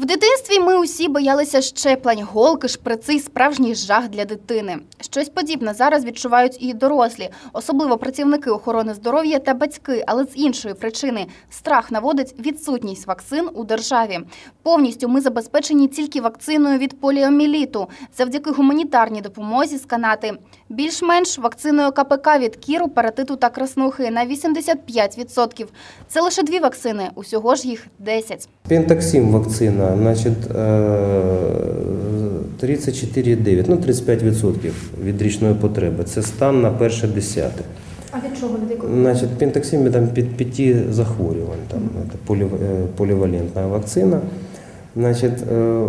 В дитинстві ми усі боялися щеплень, голки, шприци справжній жах для дитини. Щось подібне зараз відчувають і дорослі, особливо працівники охорони здоров'я та батьки, але з іншої причини страх наводить відсутність вакцин у державі. Повністю ми забезпечені тільки вакциною від поліоміліту завдяки гуманітарній допомозі з Канати. Більш-менш вакциною КПК від кіру, паратиту та краснухи на 85%. Це лише дві вакцини, усього ж їх 10. Пентаксим вакцина, значить, е, 34,9, ну 35% від річної потреби. Це стан на перше десяте. А від чого від Значить, пентаксим там під п'яти захворювань, там е, полівалентна вакцина. Значить, е,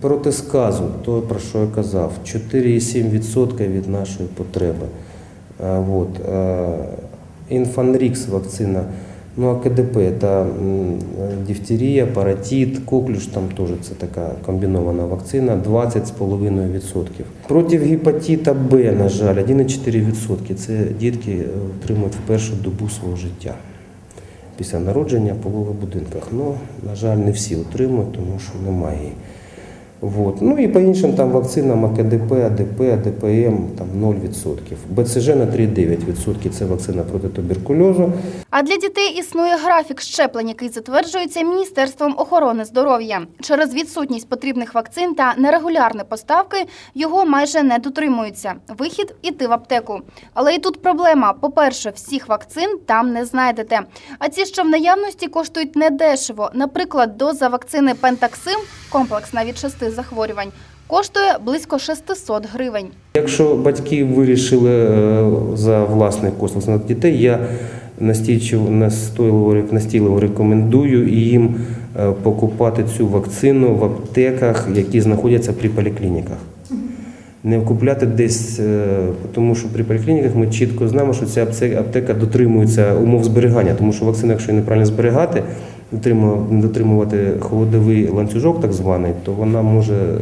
проти сказу, то про що я казав, 4,7% від нашої потреби. Е, Вот. Е, Інфанрікс вакцина, ну а КДП це м, дифтерія, паратит, коклюш, там теж це така комбінована вакцина, 20,5%. Проти гепатита Б, на жаль, 1,4%. Це дітки е, отримують в першу добу свого життя. Після народження в будинках. Ну, на жаль, не всі отримують, тому що немає. Вот. Ну і по іншим там вакцинам АКДП, АДП, АДПМ там 0%. БЦЖ на 3,9% це вакцина проти туберкульозу. А для дітей існує графік щеплень, який затверджується Міністерством охорони здоров'я. Через відсутність потрібних вакцин та нерегулярні поставки його майже не дотримуються. Вихід іти в аптеку. Але і тут проблема: по-перше, всіх вакцин там не знайдете. А ті, що в наявності, коштують недешево. Наприклад, доза вакцини Пентаксим, комплексна від шести захворювань, коштує близько 600 гривень. Якщо батьки вирішили е, за власний кошт на дітей, я настійливо, настійливо рекомендую їм е, покупати цю вакцину в аптеках, які знаходяться при поліклініках. Не купляти десь, е, тому що при поліклініках ми чітко знаємо, що ця аптека дотримується умов зберігання, тому що вакцина, якщо її неправильно зберігати, не дотримувати холодовий ланцюжок, так званий, то вона може е,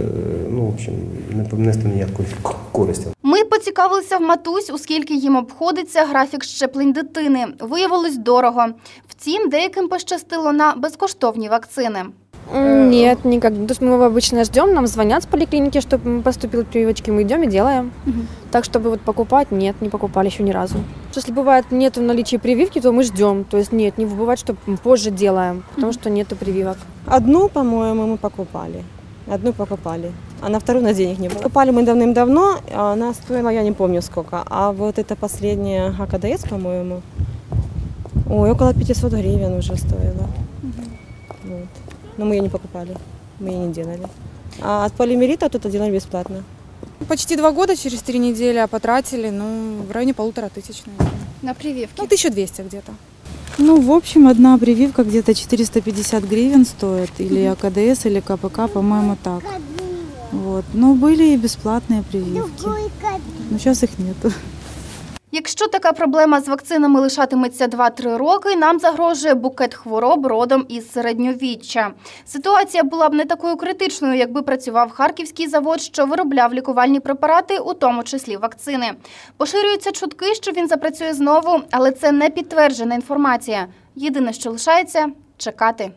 ну, в общем, не принести ніякої користі. Ми поцікавилися в матусь, оскільки їм обходиться графік щеплень дитини. Виявилось дорого. Втім, деяким пощастило на безкоштовні вакцини. М, Нет, никак. То есть мы его обычно ждем, нам звонят с поликлиники, чтобы поступил прививочки, мы идем и делаем. Так, чтобы вот покупать, нет, не покупали еще ни разу. Если бывает нет в наличии прививки, то мы ждем. То есть нет, не бывает, что позже делаем, потому что нету прививок. Одну, по-моему, мы покупали. Одну покупали. А на вторую на денег не было. Покупали мы давным-давно, а она стоила, я не помню сколько. А вот это последняя АКДС, по-моему, ой, около 500 гривен уже стоила. Вот. Но мы ее не покупали, мы ее не делали. А от полимерита тут делали бесплатно. Почти два года, через три недели, а потратили, ну, в районе полутора тысяч, наверное. На прививки. Ну, 1200 где-то. Ну, в общем, одна прививка где-то 450 гривен стоит, или АКДС, или КПК, по-моему, так. Вот. Но были и бесплатные прививки. Но сейчас их нету. Якщо така проблема з вакцинами лишатиметься 2-3 роки, нам загрожує букет хвороб родом із середньовіччя. Ситуація була б не такою критичною, якби працював харківський завод, що виробляв лікувальні препарати, у тому числі вакцини. Поширюються чутки, що він запрацює знову, але це не підтверджена інформація. Єдине, що лишається чекати.